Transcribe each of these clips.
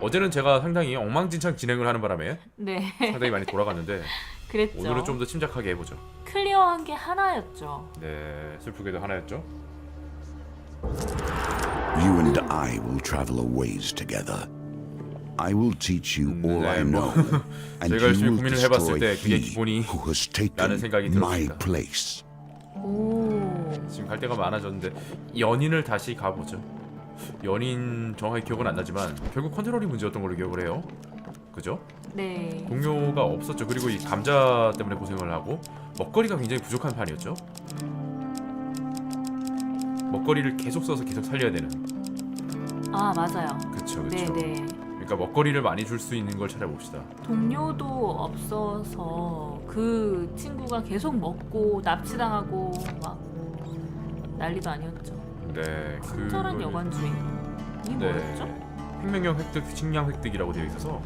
어제는 제가 상당히 엉망진창 진행을 하는 바람에 네, 상당히 많이 돌아갔는데 그랬죠. 오늘은 좀 더 침착하게 해보죠. 클리어한 게 하나였죠. 네, 슬프게도 하나였죠. You and I will travel a ways together. I will teach you all I 네, 뭐, know, and 제가 열심히 you will 고민을 해봤을 destroy 때 그게 he 기본이 who has taken 라는 생각이 my 들었습니다. place. 오, 지금 갈 데가 많아졌는데 연인을 다시 가보죠. 연인 정확히 기억은 안 나지만 결국 컨트롤이 문제였던 걸로 기억을 해요. 그죠? 네, 동료가 없었죠. 그리고 이 감자 때문에 고생을 하고 먹거리가 굉장히 부족한 판이었죠. 먹거리를 계속 써서 계속 살려야 되는. 아 맞아요. 그쵸, 네, 그쵸. 네. 그러니까 먹거리를 많이 줄 수 있는 걸 찾아봅시다. 동료도 없어서 그 친구가 계속 먹고 납치당하고 막 난리도 아니었죠. 네, 그 친절한 여관 주인. 이 뭐였죠? 생명력 획득, 식량 획득이라고 되어 있어서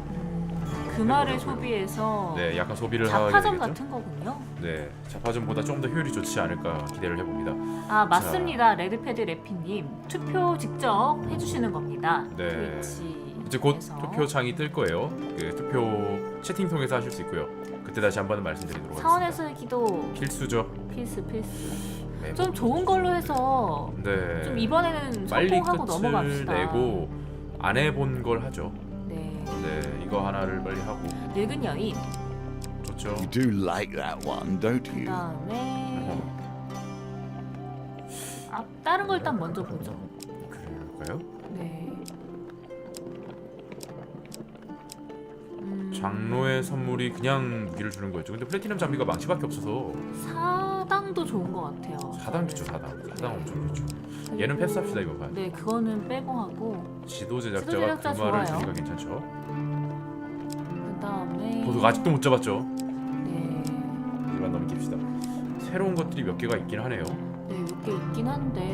그 말을 소비해서 네, 약간 소비를 하게 자파점 되겠죠. 같은 거군요. 네, 자파점보다 좀 더 효율이 좋지 않을까 기대를 해봅니다. 아 맞습니다. 레드패드 래피님 투표 직접 해주시는 겁니다. 네. 트위치 이제 곧. 투표창이 뜰 거예요. 그 투표 채팅 통해서 하실 수 있고요. 그때 다시 한번 말씀드리도록 하겠습니다. 사원에서의 기도 필수죠. 필수 필수. 네, 좀 좋은 걸로 해서 네. 좀 이번에는 빨리 성공하고 끝을 넘어갑시다. 내고 안 해본 걸 하죠. 네. 네, 이거 하나를 빨리 하고 늙은 여인. 좋죠. You do like that one, don't you? 그다음에 어, 아 다른 걸 일단 먼저 보죠. 그럴까요? 네. 장로의 선물이 그냥 무기를 주는 거였죠. 근데 플래티넘 장비가 망치밖에 없어서 사당도 좋은 것 같아요. 사당 좋죠, 사당. 사당 엄청 좋죠. 얘는 패스합시다 이거 봐. 네, 그거는 빼고 하고 지도 제작자가 제작자 그 말을 좋아요. 주니까 괜찮죠. 그다음에 도둑 아직도 못 잡았죠. 네. 이만 넘깁시다. 새로운 것들이 몇 개가 있긴 하네요. 네, 몇 개 있긴 한데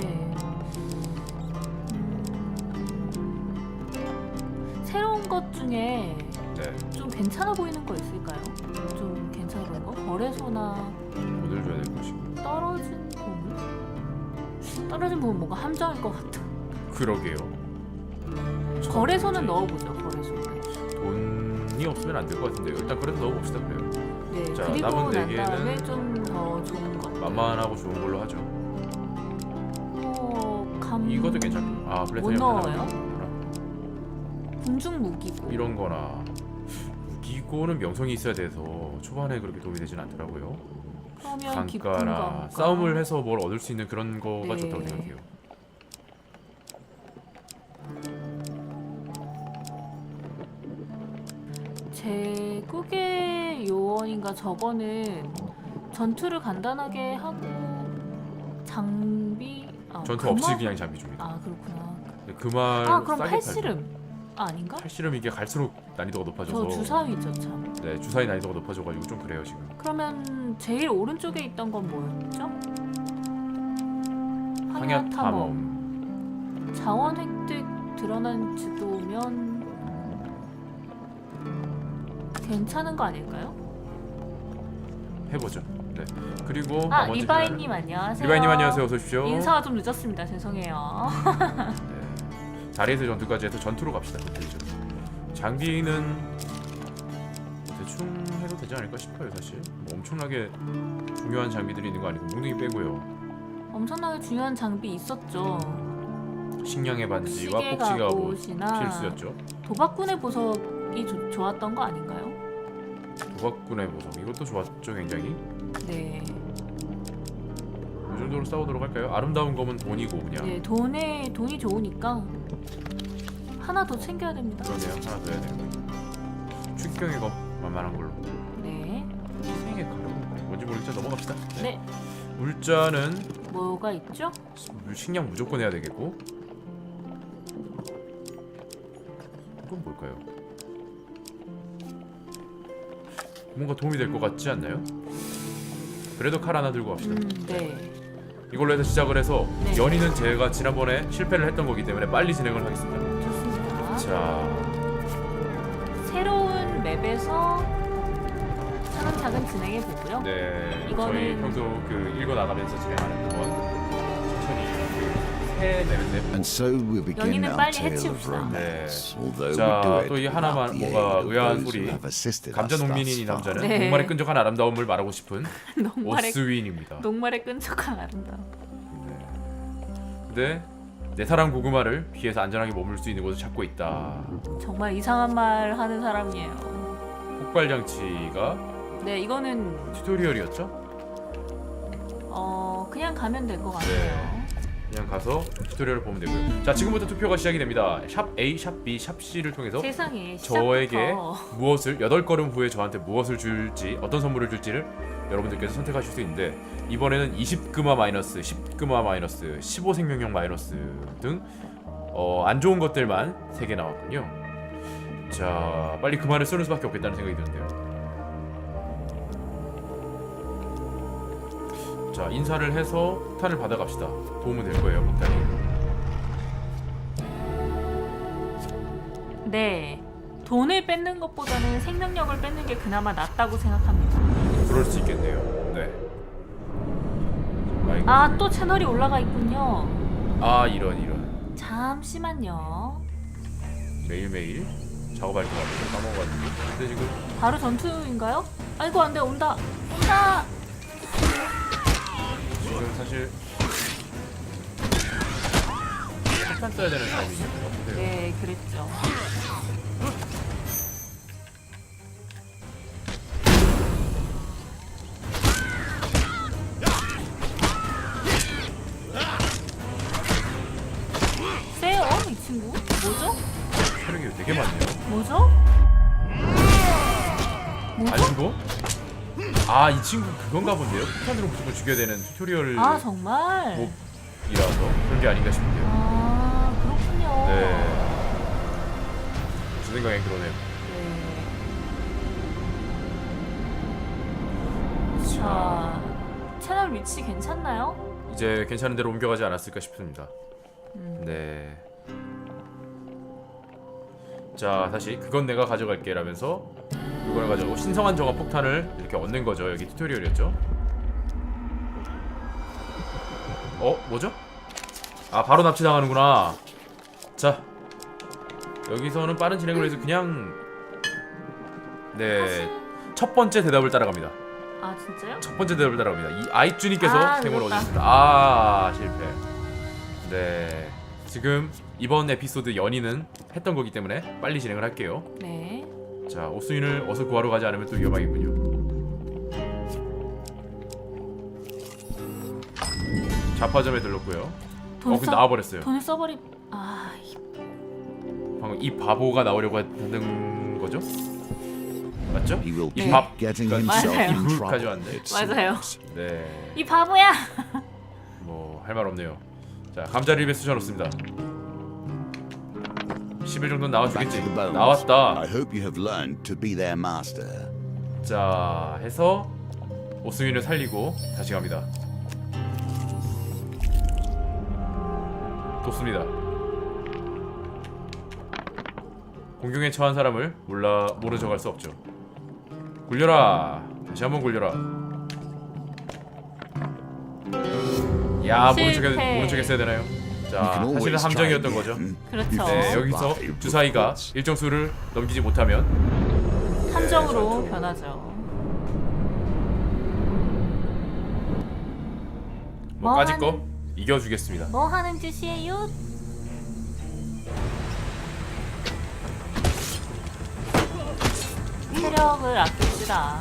음, 새로운 것 중에 괜찮아 보이는 거 있을까요? 좀 괜찮아 보이는 거? 거래소나 오늘 줘야 될 것이고. 떨어진 보물? 떨어진 보물 뭔가 함정일 것 같아. 그러게요. 거래소는 넣어보죠. 거래소. 돈이 없으면 안 될 것 같은데요. 일단 그래도 넣어봅시다 그래요. 네. 자, 그리고 남은 네 난 개는 다음에 좀 더 좋은 것. 만만하고 좋은 걸로 하죠. 어, 감. 이것도 괜찮고. 아, 플래티넘 뭐 하나 넣어요? 넣어보구나. 궁중 무기고. 이런 거나 무기고는 명성이 있어야 돼서 초반에 그렇게 도움이 되진 않더라고요. 그러면 깊은 강가나 강가. 싸움을 해서 뭘 얻을 수 있는 그런 거가 네. 좋다고 생각해요. 제국의 요원인가 저거는 전투를 간단하게 하고 장비 아, 전투 금화- 없이 그냥 장비 줍니다. 아 그렇구나. 근데 그 말 아 그럼 싸게 팔씨름 아, 아닌가? 팔 팔씨름 이게 갈수록 난이도가 높아져서 저 주사위죠 참. 네 주사위 난이도가 높아져가지고 좀 그래요 지금. 그러면 제일 오른쪽에 있던 건 뭐였죠? 황야 탐험. 탐험. 자원 획득 드러난 지도면 괜찮은 거 아닐까요? 해보죠. 네. 그리고 아 나머지 리바이님 안녕하세요. 리바이님 안녕하세요. 어서 오십시오. 인사가 좀 늦었습니다. 죄송해요. 네. 다리에서 전투까지 해서 전투로 갑시다. 전투죠. 장비는 대충 해도 되지 않을까 싶어요 사실. 뭐 엄청나게 중요한 장비들이 있는 거 아니고 뭉둥이 빼고요. 엄청나게 중요한 장비 있었죠. 식량의 반지와 시계 폭지가 뭐 필수였죠. 도박꾼의 보석이 조- 좋았던 거 아닌가요? 도박꾼의 보석 이것도 좋았죠 굉장히. 네. 이 정도로 싸우도록 할까요? 아름다운 검은 돈이고 그냥. 네, 돈에 돈이 좋으니까 하나 더 챙겨야 됩니다. 그러네요. 하나 더 해야 거. 축경의 검 만만한 걸로. 네. 희생의 가루 뭔지 모르겠지만 넘어갑시다. 네. 물자는 뭐가 있죠? 식량 무조건 해야 되겠고. 이건 뭘까요? 뭔가 도움이 될 것 같지 않나요? 그래도 칼 하나 들고 갑시다. 음, 네. 이걸로 해서 시작을 해서 네. 연인은 제가 지난번에 실패를 했던 거기 때문에 빨리 진행을 하겠습니다. 좋습니다. 자, 새로운 맵에서 차근차근 진행해 보고요. 네, 이거는- 저희 평소 그 읽어 나가면서 진행하는 건 해 내는데 And so we begin 연인은 our 빨리 tale of 해치웁시다. romance. Although 자, we do it 또이 without 하나만 the aid of 의아한 those 소리. who have assisted 감자 us 농민인 이 thus far. 남자는 네. 녹말의 끈적한 아름다움을 말하고 싶은 오스윈입니다. 녹말의 끈적한 아름다움. 근데 내 사랑 고구마를 피해서 안전하게 머물 수 있는 곳을 찾고 있다. 정말 이상한 말 하는 사람이에요. 폭발 장치가 네, 이거는 튜토리얼이었죠? 어 그냥 가면 될 것 같아요. 네. 그냥 가서 튜토리얼을 보면 되고요. 자, 지금부터 투표가 시작이 됩니다. 샵 A, 샵 B, 샵 C를 통해서 세상에 저에게 시작부터 무엇을 여덟 걸음 후에 저한테 무엇을 줄지 어떤 선물을 줄지를 여러분들께서 선택하실 수 있는데 이번에는 20금화 마이너스, 10금화 마이너스, 15생명력 마이너스 등 어, 안 좋은 것들만 3개 나왔군요. 자, 빨리 그만을 쓰는 수밖에 없겠다는 생각이 드는데요. 자, 인사를 해서 폭탄을 받아갑시다. 도움은 될 거예요, 폭탄이. 네. 돈을 뺏는 것보다는 생명력을 뺏는 게 그나마 낫다고 생각합니다. 그럴 수 있겠네요. 네. 마이크. 아, 또 채널이 올라가 있군요. 아 이런 이런 잠시만요. 매일매일 작업할 때 가지고 까먹어가지고 근데 지금 바로 전투인가요? 아이고 안돼 온다 온다. 사실 폭탄 써야 되는 같은데요 네, 그랬죠. 아 이 친구 그건가 본데요 폭탄으로 무조건 죽여야 되는 튜토리얼 아 정말. 뭐 이라서 그런 게 아닌가 싶은데요 아 그렇군요. 네. 제 생각엔 그러네요 네. 자 채널 위치 괜찮나요? 이제 괜찮은 데로 옮겨가지 않았을까 싶습니다 음. 네. 자 다시 그건 내가 가져갈게 라면서 그걸 가져고 신성한 정화 폭탄을 이렇게 얻는 거죠 여기 튜토리얼이었죠 어? 뭐죠? 아 바로 납치당하는구나 자 여기서는 빠른 진행을 해서 그냥 네 첫 번째 대답을 따라갑니다 아 진짜요? 첫 번째 대답을 따라갑니다 이 아이쭈님께서 아, 템을 늦었다. 얻으셨습니다 아 실패 네 지금 이번 에피소드 연인은 했던 거기 때문에 빨리 진행을 할게요 네. 자 오수인을 어서 구하러 가지 않으면 또 위험하겠군요 자파점에 들렀고요 돈어 근데 써- 나와버렸어요 돈을 써버리. 아 이- 방금 이 바보가 나오려고 하는 거죠? 맞죠? 이밥 그러니까 맞아요. trouble. 가져왔네. it 맞아요. 네, 이 바보야. 뭐 할 말 없네요. 자, 감자를 입에 쑤셔놓습니다. 10일 정도는 Back 나와주겠지. the bones. 나왔다. I hope you have learned to be their master. 자, 해서 오승윤을 살리고 다시 갑니다. 돕습니다. 공경에 처한 사람을 몰라 모른 척할 수 없죠. 굴려라. 다시 한번 굴려라. 야 모른 척 실패. 모른 척 했어야 되나요? 자 사실은 함정이었던 거죠. again. 그렇죠. 네 여기서 주사위가 일정 수를 넘기지 못하면 함정으로 네, 변하죠. 뭐뭐 까짓 하는- 거 이겨주겠습니다. 뭐 하는 짓이에요? 체력을 아낍시다.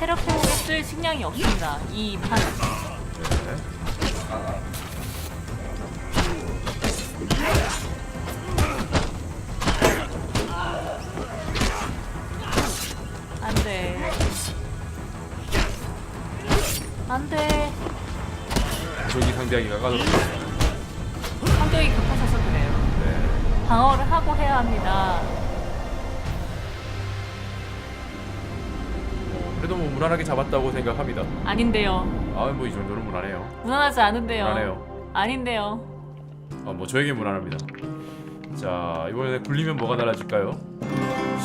체력 회복에 쓸 식량이 없습니다. 이. 네. 안 돼. 안 돼. 저기 상대하기가 까졌습니다. 성격이 급하셔서 그래요. 네. 방어를 하고 해야 합니다. 무난하게 잡았다고 생각합니다. 아닌데요. 아 뭐 이 정도는 무난해요. 무난하지 않은데요. 무난해요. 아닌데요. 아 뭐 저에게 무난합니다. 자 이번에 굴리면 뭐가 달라질까요?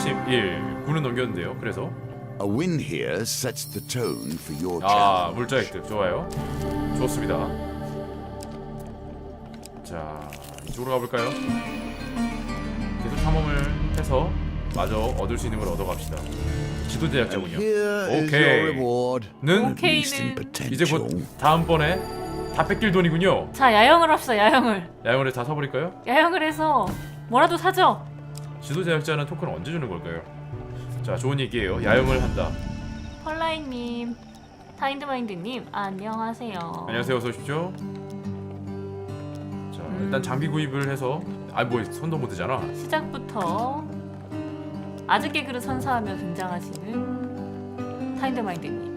11 구는 넘겼는데요. 그래서 A win here sets the tone for your 아 challenge. 물자 획득 좋아요. 좋습니다. 자 이쪽으로 가볼까요? 계속 탐험을 해서 마저 얻을 수 있는 걸 얻어갑시다. 지도 제작자군요. Here is Okay. your reward. 는 At least in 오케이는 이제. 곧 다음번에 다 뺏길 돈이군요. 자 야영을 합시다 야영을. 야영을 다 사버릴까요? 야영을 해서 뭐라도 사죠. 지도 제작자는 토큰 언제 주는 걸까요? 자 좋은 얘기예요. 야영을 한다. 펄라인님, 타인드마인드님 안녕하세요. 안녕하세요. 어서 오십시오. 자 일단 장비 구입을 해서 아뭐 손도 못 드잖아. 시작부터 아즈개 그릇 선사하며 등장하시는 타인드마인드님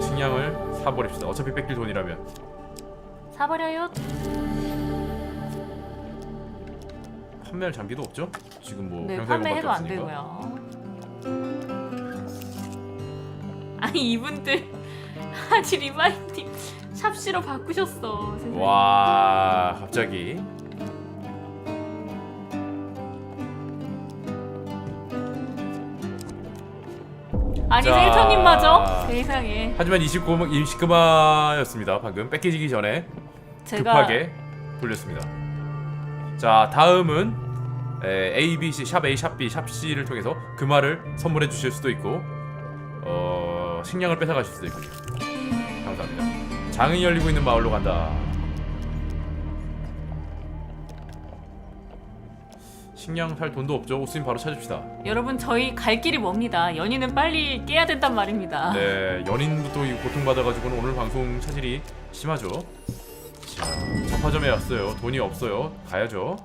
식량을 사버립시다. 어차피 뺏길 돈이라면. 사버려요. 판매할 장비도 없죠? 지금 뭐네 병사용밖에 판매해도 안 없으니까. 되고요. 아니 이분들 아직 리바이님 샵시로 바꾸셨어. 세상에. 와 갑자기 아니 자. 셀터님마저 세상에 하지만 29 29마였습니다. 방금 뺏기기 전에 제가 급하게 돌렸습니다. 자 다음은 에, A, B, C, 샵 A, 샵 B, 샵 C를 통해서 그 말을 선물해 주실 수도 있고 어, 식량을 뺏어 가실 수도 있군요. 감사합니다. 장이 열리고 있는 마을로 간다. 식량 살 돈도 없죠. 옷은 바로 찾읍시다. 여러분 저희 갈 길이 멉니다. 연인은 빨리 깨야 된단 말입니다. 네, 연인도 이 고통받아가지고는 오늘 방송 차질이 심하죠. 자, 잡화점에 왔어요. 돈이 없어요. 가야죠.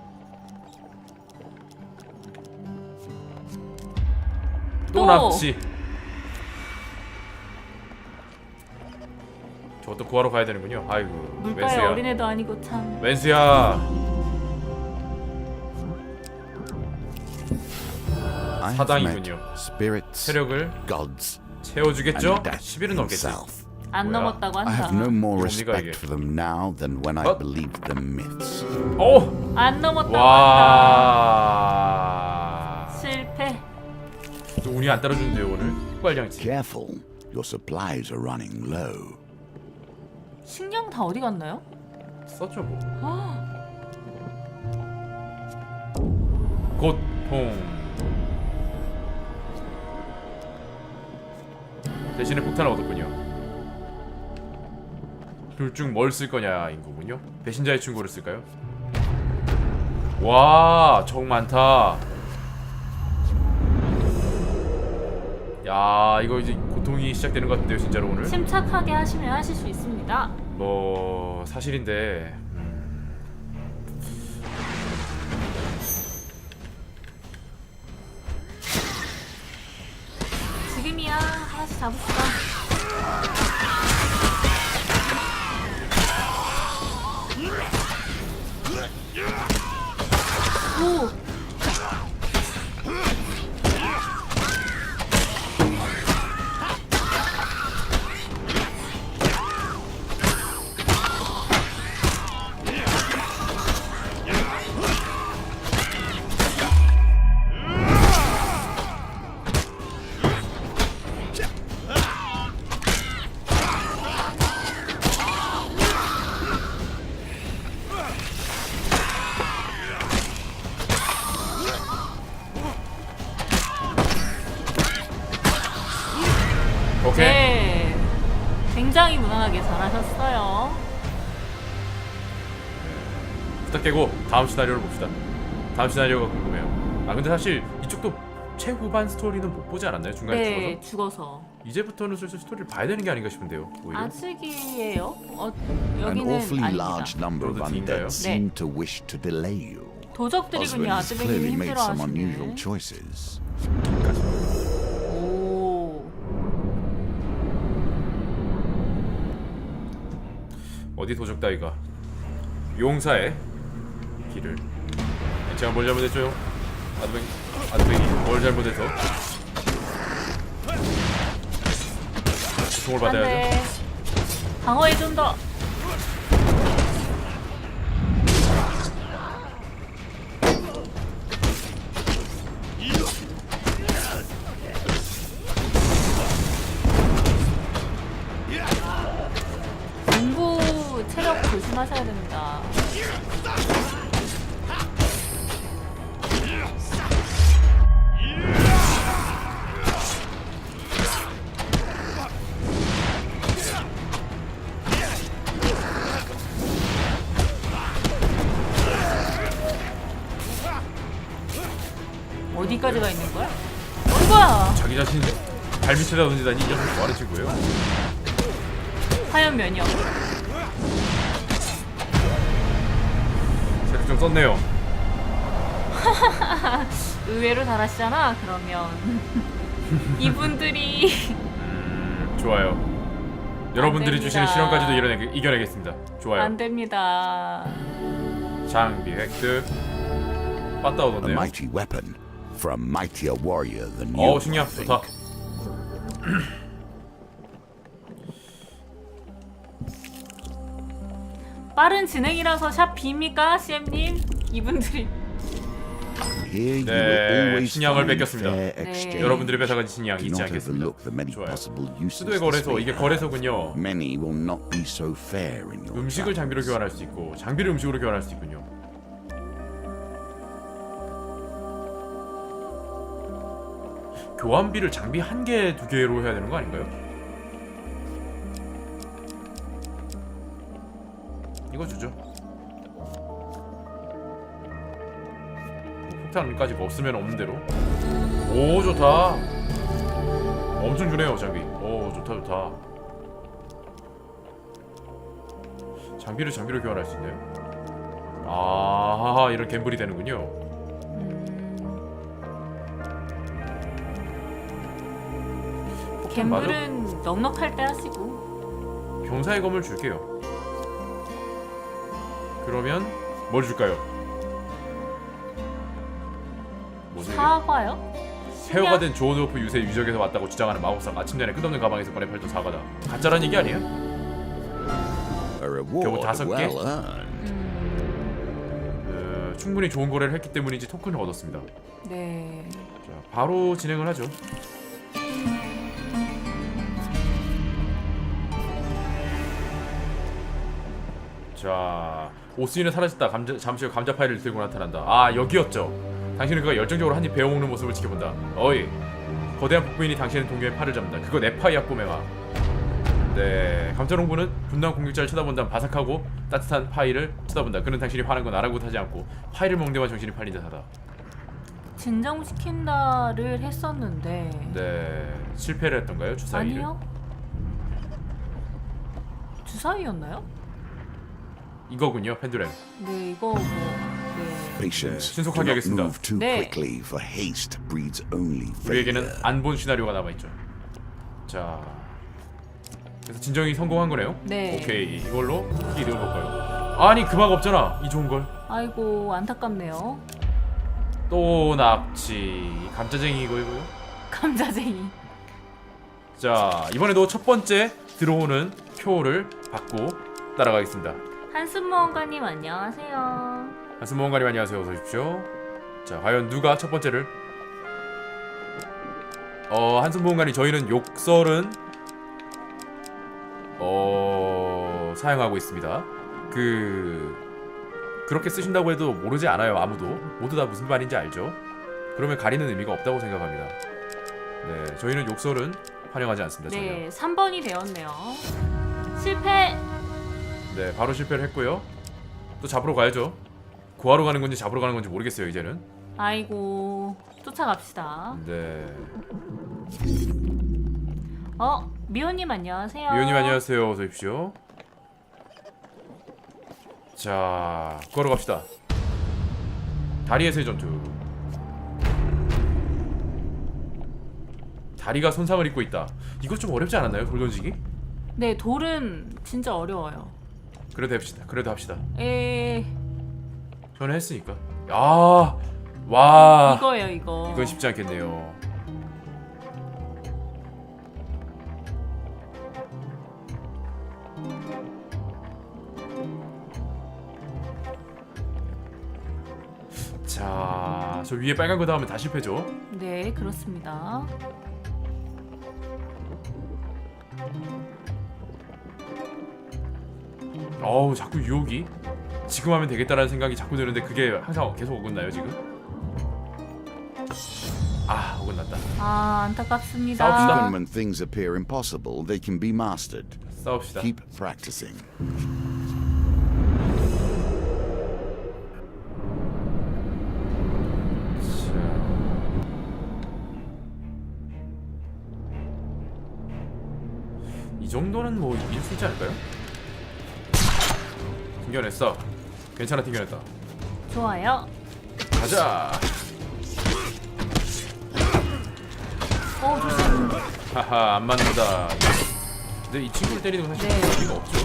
또 또. 납치. 저것도 구하러 가야 되는군요. 아이고, 물가에 웬수야. 어린애도 아니고 참. 웬수야. 사당이군요. 체력을 채워주겠죠? and death 10일은 넘겠지. 안 뭐야? 넘었다고 I 한다. have no more 뭡니까, 이게? respect for them now than when I 어? believed them myths. 오! 안 넘었다고 한다. 와. 실패. 또 운이 안 따라주는데요 오늘 흑발장치 Careful, your supplies are running low. 식량 다 어디 갔나요? 썼죠 뭐 아, 고통 대신에 폭탄을 얻었군요. 둘 중 뭘 쓸 거냐인 거군요? 배신자의 충고를 쓸까요? 와적 많다. 야 이거 이제 고통이 시작되는 것 같은데요 진짜로 오늘? 침착하게 하시면 하실 수 있습니다. 뭐 사실인데 하 다음 시나리오를 봅시다 다음 시나리오가 궁금해요 아 근데 사실 이쪽도 최후반 스토리는 못 보지 않았나요 중간에 네, 죽어서 죽어서. 이제부터는 슬슬 스토리를 봐야 되는 게 아닌가 싶은데요 오히려 아직이에요? 어, An 여기는 아닙니다. large number of 저도 뒤인가요? undead seem to wish to delay you. 도적들이 Oswald 그냥 has 아즈베기를 clearly made some 힘들어하시네. choices. 오, 어디 도적 따위가 용사의 길을 제가 뭘 잘못했죠? 아드뱅 아드뱅이 뭘 잘못해서 고통을 받아야죠 안돼. 방어에 좀 더. 어디까지 가 있는 거야? 어이구야! 자기 자신 발밑에다 던지다니 이 녀석 뭐하는 친구예요? 화염 면역. 체력 좀 썼네요 의외로 잘하시잖아. 그러면 이분들이 음, 좋아요 여러분들이 주시는 됩니다. 시련까지도 이겨내, 이겨내겠습니다 좋아요 안 됩니다. 장비 획득 빠따 A 오던데요 mighty weapon for a mightier warrior than you. 어 식량 think. 좋다 빠른 진행이라서 샵 B입니까, CM님? 이분들이 Here you 네, always find 뺏겼습니다. fair 네. exchange. 여러분들이 뺏어가진 Do 잊지 not 않겠습니다 overlook the many 좋아요. possible uses 수도의 this 거래소 may 이게 have. 거래소군요 Many will not be so fair in your 음식을 장비로. 교환할 수 있고 장비를 음식으로 교환할 수 있군요 교환비를 장비 한 개, 두 개로 해야 되는 거 아닌가요? 이거 주죠. 폭탄까지 없으면 없는 대로. 오 좋다. 엄청 주네요 장비. 오 좋다 좋다. 장비를 장비로 교환할 수 있네요. 아 이런 갬블이 되는군요. 갬블은 넉넉할 때 하시고 병사의 검을 줄게요. 그러면 뭘 줄까요? 뭐지? 사과요? 폐허가 된 조드오프 유세 유적에서 왔다고 주장하는 마법사가 아침 전에 끝없는 가방에서 꺼내 팔던 사과다. 가짜란 얘기 아니에요? A reward 다섯 개? well earned. 음, 어, 충분히 좋은 거래를 했기 때문인지 토큰을 얻었습니다. 네. 자, 바로 진행을 하죠. 자, 오스인은 사라졌다. 감자, 잠시 후 감자 파이를 들고 나타난다. 아, 여기였죠. 당신은 그가 열정적으로 한 입 베어먹는 모습을 지켜본다. 어이, 거대한 북부인이 당신의 동료의 팔을 잡는다. 그거 내 파이야, 꼬맹아. 네, 감자롱부는 분노한 공격자를 쳐다본 다음 바삭하고 따뜻한 파이를 쳐다본다. 그는 당신이 화난 건 아랑곳하지 않고 파이를 먹는 데만 정신이 팔린 듯하다. 진정시킨다를 했었는데 네 실패를 했던가요 주사위를? 아니요. 주사위였나요? 이거군요 펜드램. 네, 이거 뭐 네. Patience. 신속하게 not 하겠습니다. move too 네. quickly, for haste breeds only 우리에게는. 안 본 시나리오가 남아 있죠. 자, 그래서 진정이 성공한 거네요. 네. 오케이 이걸로 이득을 볼까요? 아니 그만 없잖아 이 좋은 걸. 아이고 안타깝네요. 또 납치 감짜쟁이 이거이고요. 감자쟁이. 자 이번에도 첫 번째 들어오는 표를 받고 따라가겠습니다. 한숨모험가님 안녕하세요. 한스모원가님 안녕하세요. 어서 오십시오. 자, 과연 누가 첫 번째를? 어, 한스모원가님 저희는 욕설은 어 사용하고 있습니다. 그 그렇게 쓰신다고 해도 모르지 않아요. 아무도 모두 다 무슨 말인지 알죠. 그러면 가리는 의미가 없다고 생각합니다. 네, 저희는 욕설은 환영하지 않습니다. 전혀. 네, 3번이 되었네요. 실패. 네, 바로 실패를 했고요. 또 잡으러 가야죠. 구하러 가는 건지 잡으러 가는 건지 모르겠어요. 이제는. 아이고 쫓아갑시다. 네. 어 미호님 안녕하세요. 미호님 안녕하세요. 어서 오십시오. 자, 걸어 갑시다. 다리에서의 전투. 다리가 손상을 입고 있다. 이거 좀 어렵지 않았나요? 돌 던지기? 네 돌은 진짜 어려워요. 그래도 합시다. 그래도 합시다. 에 저는 했으니까. 야, 와. 이거예요 이거. 이건 쉽지 않겠네요. 자, 저 위에 빨간 거 닿으면 다 실패죠. 네 그렇습니다. 어우 자꾸 유혹이 지금 하면 되겠다라는 생각이 자꾸 드는데 그게 항상 계속 어긋나요 지금? 아 어긋났다 아 안타깝습니다. 싸웁시다. Even when things appear impossible, they can be mastered. 싸웁시다 Keep practicing. 이 정도는 뭐 이길 수 있지 않을까요? 튕겨냈어 괜찮아 튕겨냈다 좋아요. 가자 오 조심. 하하 안 맞는다 근데 이 친구를 때리는 건 사실 네. 의미가 없죠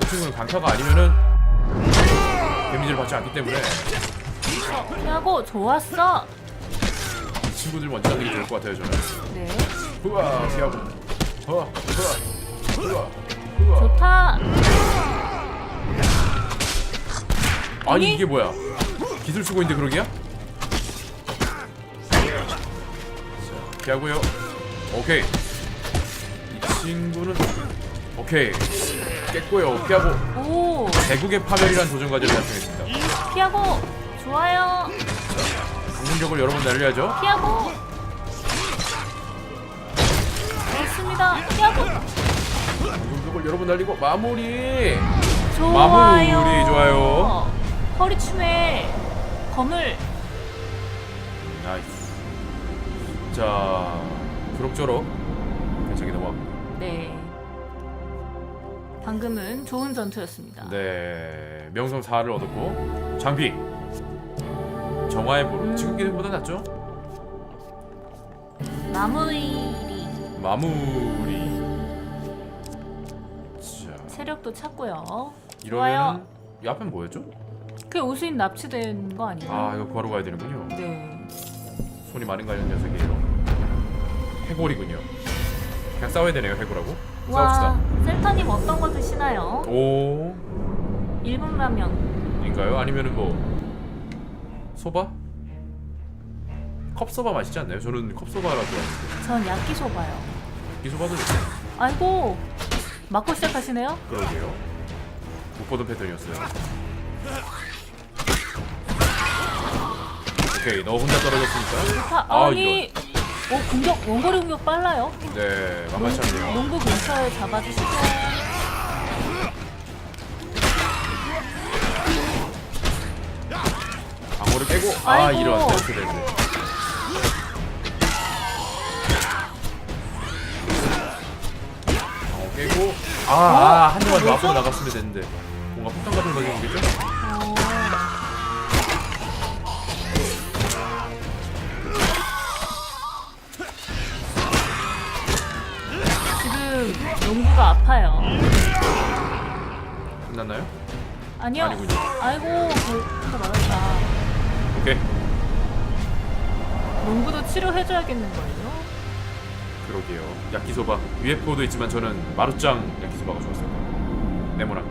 저 친구는 강타가 아니면은 데미지를 받지 않기 때문에 피하고 좋았어. 이 친구들 먼저 잡는 게 좋을 것 같아요 저는 네. 후아 피하고 후아 후아 후아 후아 좋다. 아니? 이게 뭐야 기술 쓰고 있는데 그러기야? 자, 피하고요 오케이 이 친구는 오케이 깼고요 피하고 오 대국의 파멸이란 도전 과제를 달성했습니다 피하고 좋아요. 공격을 여러 번 날려야죠 피하고. 좋습니다. 피하고. 공격을 여러 번 날리고 마무리 좋아요. 마무리 좋아요. 허리춤에 검을. 나이스. 자 그럭저럭 괜찮게 넘어갔고 네. 방금은 좋은 전투였습니다. 네. 명성 4를 얻었고 장비. 정화의 보루 지금 기능보다 낫죠? 마무리. 마무리. 자. 체력도 찾고요. 이러면은 이 앞엔 뭐였죠? 그 오수인 납치된 거 아니에요? 아 이거 구하러 가야 되는군요 네. 손이 많은 가는 녀석이에요 해골이군요 그냥 싸워야 되네요 해골하고 와, 싸웁시다 셀타님 어떤 거 드시나요? 오 일본 라면. 인가요? 아니면은 뭐 소바? 컵소바 맛있지 않나요? 저는 컵소바라 좋아하는데 전 야끼소바요. 이 소바도 아이고, 맞고 시작하시네요? 그러게요 못 보던 패턴이었어요 오케이 너 혼자 떨어졌으니까 파, 아, 아니, 오 공격 원거리 공격 빨라요. 네 만만치 않네요 농구 근처에 잡아주시고. 방어를 깨고 아 아이고. 이런 이렇게 방어 깨고 아한 대만 더 뭐죠? 앞으로 나갔으면 됐는데 뭔가 폭탄 같은 거 생기겠죠? 농구가 아파요. 끝났나요? 아니요. 아니군요. 아이고, 벌써 나갔다. 오케이 농구도 치료해줘야겠는걸요? 그러게요 야키소바 UFO도 있지만 저는 마루짱 야키소바가 좋았어요 네모난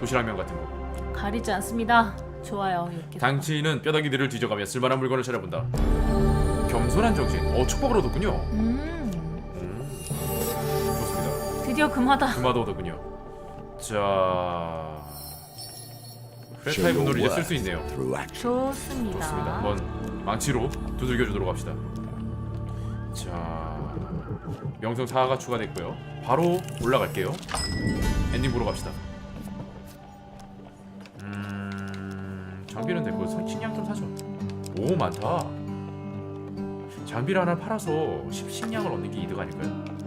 도시락면 같은 거 가리지 않습니다. 좋아요, 이렇게. 당신은 뼈다귀들을 뒤져가며 쓸만한 물건을 찾아본다 겸손한 정신 어 축복을 얻었군요 음, 드디어 금하다. 금화도 얻었군요. 자 프레타의 your 분노를 이제 쓸 수 있네요. 좋습니다. 좋습니다. 한번 망치로 두들겨 주도록 합시다. 자 명성 4가 추가됐고요. 바로 올라갈게요. 엔딩 보러 갑시다. 음 장비는 됐고 식량 좀 사죠 오 많다. 장비를 하나 팔아서 식- 식량을 얻는 게 이득 아닐까요?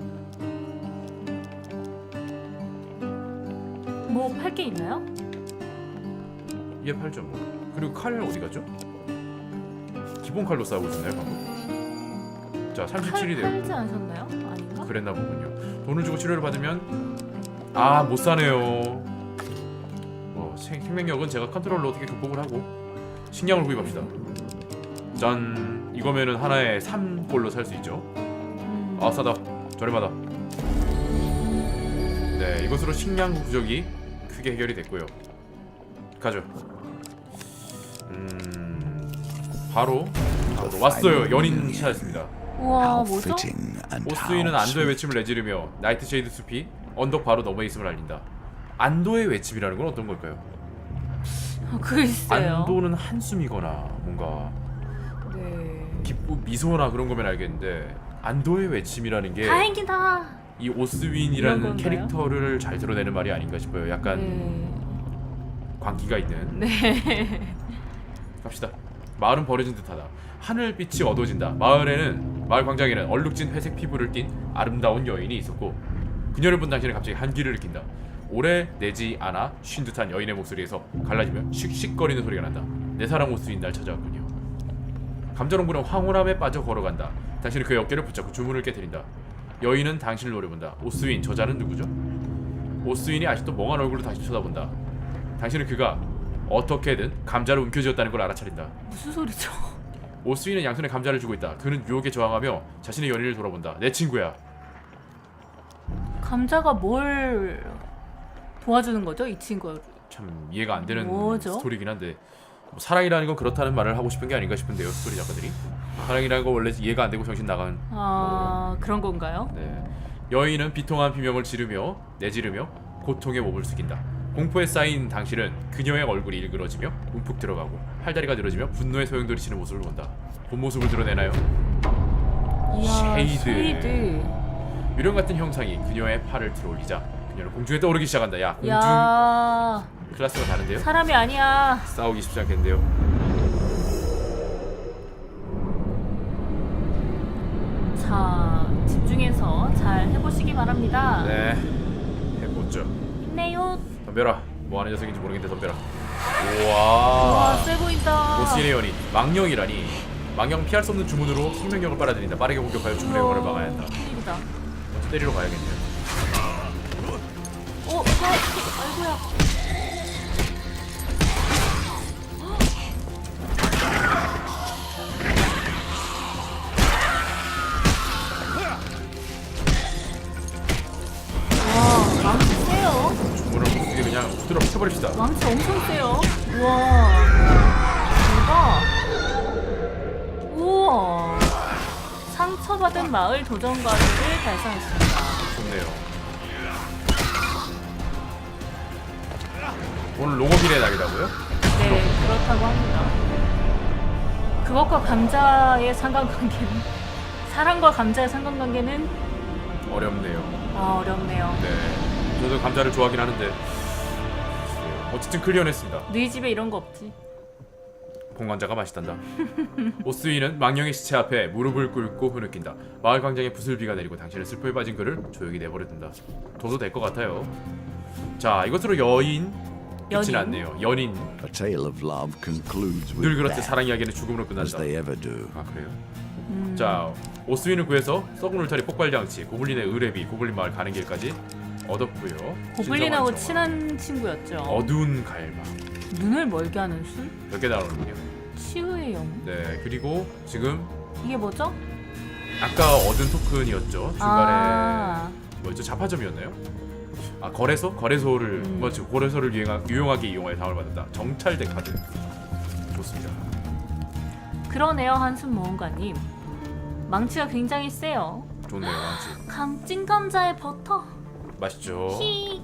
뭐 팔 게 있나요? 얘 팔죠 뭐 그리고 칼 어디 갔죠? 기본 칼로 싸우고 있었나요 방금? 자팔 37이 되고 팔지 않으셨나요? 아닌가? 그랬나 보군요. 돈을 주고 치료를 받으면 아 못 사네요. 뭐 생, 생명력은 제가 컨트롤로 어떻게 극복을 하고 식량을 구입합시다. 짠 이거면은 하나에 3골로 살 수 있죠. 음, 아 싸다 저렴하다. 네 이것으로 식량 부족이 크게 해결이 됐고요. 가죠. 음 바로 바로 왔어요. 연인 찾았습니다. 우와, 뭐죠? how 안도의. 외침을 내지르며 나이트쉐이드 숲이 언덕 바로 너머에 있음을 알린다. 안도의 외침이라는 건 어떤 걸까요? 글쎄요. 안도는 한숨이거나 뭔가 네. 기쁘 미소나 그런 거면 알겠는데 안도의 외침이라는 게이 다행이다. 이런 오스윈이라는? 캐릭터를 잘 드러내는 말이 아닌가 싶어요. 약간 네. 광기가 있는. 네. 갑시다. 마을은 버려진 듯하다. 하늘빛이 어두워진다. 마을에는 마을 광장에는 얼룩진 회색 피부를 띤 아름다운 여인이 있었고 그녀를 본 당신은 갑자기 한기를 느낀다. 오래 내지 않아 쉰 듯한 여인의 목소리에서 갈라지며 씩씩거리는 소리가 난다. 내 사랑 오스인 날 찾아왔군요. 감자롱부는 황홀함에 빠져 걸어간다. 당신은 그의 어깨를 붙잡고 주문을 깨뜨린다. 여인은 당신을 노려본다. 오스윈 저자는 누구죠? 오스윈이 아직도 멍한 얼굴로 다시 쳐다본다. 당신은 그가 어떻게든 감자를 움켜쥐었다는 걸 알아차린다. 무슨 소리죠? 오스윈은 양손에 감자를 쥐고 있다. 그는 유혹에 저항하며 자신의 연인을 돌아본다. 내 친구야. 감자가 뭘 도와주는 거죠? 이 친구. 참 이해가 안 되는 뭐죠? 스토리긴 한데 뭐 사랑이라는 건 그렇다는 말을 하고 싶은 게 아닌가 싶은데요. 스토리 작가들이 사랑이라는 건 원래 이해가 안 되고 정신 나간. 아 그런 건가요? 네. 여인은 비통한 비명을 지르며 내지르며 고통에 몸을 숙인다. 공포에 쌓인 당신은 그녀의 얼굴이 일그러지며 움푹 들어가고 팔다리가 늘어지며 분노의 소용돌이치는 모습을 본다. 본 모습을 드러내나요? 이야, 쉐이드. 쉐이드. 유령 같은 형상이 그녀의 팔을 들어올리자 그녀는 공중에 떠오르기 시작한다. 야 공중 야 클래스가 다른데요? 사람이 아니야. 싸우기 쉽지 않겠는데요. 자 집중해서 잘 해보시기 바랍니다. 네, 해보죠. 힘내요. 덤벼라. 뭐 하는 녀석인지 모르겠는데 덤벼라. 와, 우와. 세 보인다. 연인 망령이라니. 망령 피할 수 없는 주문으로 생명력을 빨아들인다. 빠르게 공격하여 주문의 영혼을 막아야 한다. 큰일이다. 먼저 때리러 가야겠네요. 어, 어, 아이고야. 세요. 못 쓰게 그냥 후드러 쳐버립시다. 망치 엄청 세요. 우와. 대박. 우와. 상처받은 마을 도전 과제를 달성했습니다. 좋네요. 오늘 롱어빌의 날이라고요? 네, 그렇다고 합니다. 그것과 감자의 상관관계는 사랑과 감자의 상관관계는 어렵네요. 아, 어렵네요. 네. 저도 감자를 좋아하긴 하는데 어쨌든 클리어했습니다. 너희 집에 이런 거 없지? 공감자가 맛있단다. 오스위는 망령의 시체 앞에 무릎을 꿇고 흐느낀다. 마을 광장에 부슬비가 내리고 당신의 슬픔에 빠진 그를 조용히 내버려 둔다. 둬도 될 것 같아요. 자, 이것으로 여인 끝이 연인? 났네요. 연인 A tale of love concludes 늘 with 그렇듯 death, 사랑 이야기는 죽음으로 as 끝난다. they ever do. 아 그래요? 음. 자, 오스위는 구해서 썩은 울타리 폭발 장치, 고블린의 의뢰비, 고블린 마을 가는 길까지 얻었고요. 고블린하고 친한 친구였죠. 어두운 갈망 눈을 멀게 하는 술? 몇개 나오는군요. 치유의 영. 네, 그리고 지금 이게 뭐죠? 아까 얻은 토큰이었죠. 중간에 아, 뭐였죠? 자파점이었나요? 아 거래소? 거래소를 음. 뭐죠? 거래소를 유용하, 유용하게 이용하여 다운을 받았다. 정찰대 카드 좋습니다. 그러네요, 한숨 모험가님. 망치가 굉장히 세요. 좋네요, 아직 감 찐감자의 버터. 맛있죠. 히.